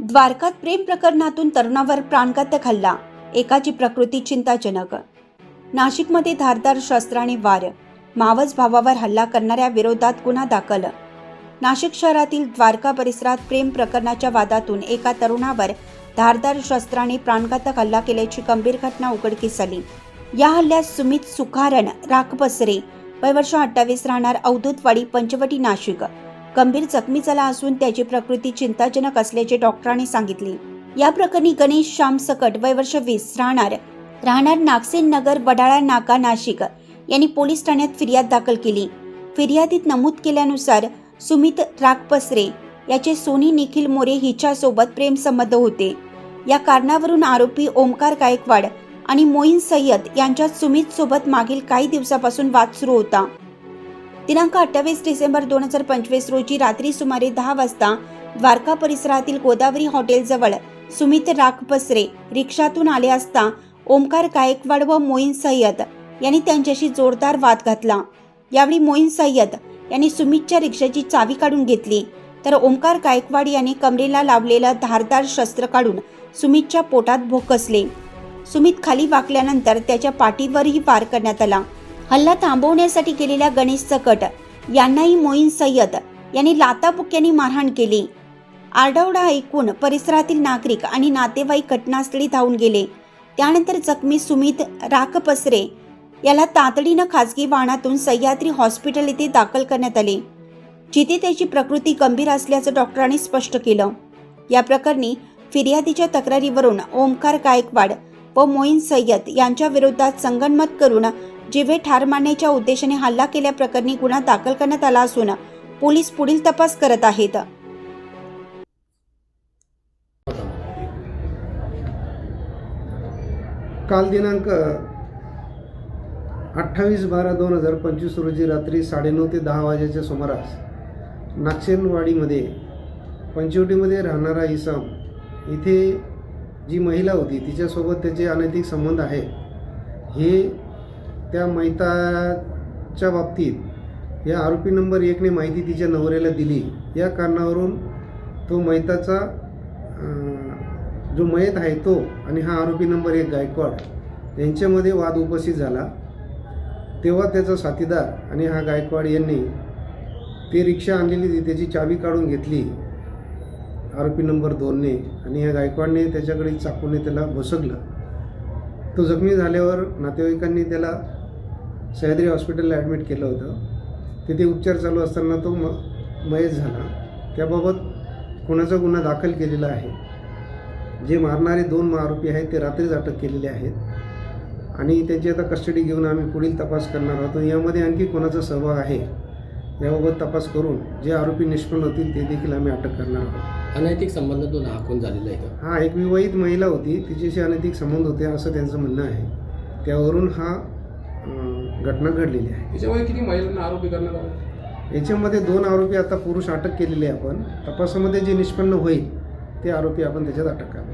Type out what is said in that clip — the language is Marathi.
द्वारकात प्रेम प्रकरणातून तरुणावर प्राणघातक हल्ला एकाची प्रकृती चिंताजनक. नाशिकमध्ये धारदार शस्त्राने वार मावस भावावर हल्ला करणाऱ्या विरोधात गुन्हा दाखल. नाशिक शहरातील द्वारका परिसरात प्रेम प्रकरणाच्या वादातून एका तरुणावर धारदार शस्त्राने प्राणघातक हल्ला केल्याची गंभीर घटना उघडकीस आली. या हल्ल्यात सुमित सुखारन राखपसरे वय वर्ष अठ्ठावीस राहणार अवधूतवाडी पंचवटी नाशिक. गंभीर जखमी झाला असून त्याची प्रकृती चिंताजनक असल्याचे डॉक्टरांनी सांगितले. या प्रकरणी गणेश श्याम सकट वय वर्ष वीस राहणार. राहणार नागसेन नगर वडाळा नाका नाशिक. यांनी पोलीस ठाण्यात फिर्याद दाखल केली. फिर्यादीत नमूद केल्यानुसार सुमित रागपसरे याचे सोनी निखिल मोरे हिच्यासोबत प्रेमसंबंध होते. या कारणावरून आरोपी ओमकार गायकवाड आणि मोईन सय्यद यांच्यात सुमित सोबत मागील काही दिवसापासून वाद सुरू होता. दिनांक अठ्ठावीस डिसेंबर दोन हजार पंचवीस रोजी रात्री सुमारे दहा वाजता द्वारका परिसरातील गोदावरी हॉटेलजवळ सुमित राखपसरे रिक्षातून आले असता ओमकार गायकवाड व मोईन सय्यद यांनी त्यांच्याशी जोरदार वाद घातला. यावेळी मोईन सय्यद यांनी सुमितच्या रिक्षाची चावी काढून घेतली. तर ओंकार गायकवाड यांनी कमरेला लावलेलं धारदार शस्त्र काढून सुमितच्या पोटात भोकसले. सुमित खाली वाकल्यानंतर त्याच्या पाठीवरही वार करण्यात आला. हल्ला थांबवण्यासाठी गेलेल्या गणेश सकट यांनाही मोईन सय्यद यांनी लाताबुक्यांनी मारहाण केली. आरडाओरडा ऐकून परिसरातील नागरिक आणि नातेवाईक घटनास्थळी धावून गेले. त्यानंतर जखमी सुमित राखपसरे याला तातडीनं खाजगी वाहनातून सह्याद्री हॉस्पिटल येथे दाखल करण्यात आले. जिथे त्याची प्रकृती गंभीर असल्याचं डॉक्टरांनी स्पष्ट केलं. या प्रकरणी फिर्यादीच्या तक्रारीवरून ओमकार गायकवाड व मोईन सय्यद यांच्या विरोधात संगनमत करून जिवे ठार मारण्याच्या उद्देशाने हल्ला केल्याप्रकरणी गुन्हा दाखल करण्यात आला असून पोलीस पुढील तपास करत आहेत. काल दिनांक अठ्ठावीस बारा दोन हजार पंचवीस रोजी रात्री साडेनऊ ते दहा वाजेच्या सुमारास नागसेनवाडीमध्ये पंचवटीमध्ये राहणारा इसम इथे जी महिला होती तिच्यासोबत त्याचे अनैतिक संबंध आहेत. हे त्या मैताच्या बाबतीत या आरोपी नंबर एकने माहिती तिच्या नवऱ्याला दिली. या कारणावरून तो मैताचा जो मयत आहे तो आणि हा आरोपी नंबर एक गायकवाड यांच्यामध्ये वाद उपस्थित झाला. तेव्हा त्याचा साथीदार आणि हा गायकवाड यांनी ती रिक्षा आणलेली ती त्याची चावी काढून घेतली. आरोपी नंबर दोनने आणि या गायकवाडने त्याच्याकडे चाकूने त्याला बसकलं तो जखमी झाल्यावर नातेवाईकांनी त्याला सह्याद्री हॉस्पिटलला ॲडमिट केलं होतं. तिथे उपचार चालू असताना तो म मयत झाला. त्याबाबत कोणाचा गुन्हा दाखल केलेला आहे? जे मारणारे दोन आरोपी आहेत ते रात्रीच अटक केलेले आहेत. आणि त्यांची आता कस्टडी घेऊन आम्ही पुढील तपास करणार आहोत. यामध्ये आणखी कोणाचा सहभाग आहे याबाबत तपास करून जे आरोपी निष्पन्न होतील ते देखील आम्ही अटक करणार आहोत. अनैतिक संबंधातून हाकून झालेला आहे हा एक विवाहित महिला होती. तिच्याशी अनैतिक संबंध होते असं त्यांचं म्हणणं आहे. त्यावरून हा घटना घडलेली आहे. त्याच्यामध्ये किती महिलांना आरोपी करण्यात आले? याच्यामध्ये दोन आरोपी आता पुरुष अटक केलेले आहे आपण. तपासामध्ये जे निष्पन्न होईल ते आरोपी आपण त्याच्यात अटक करणार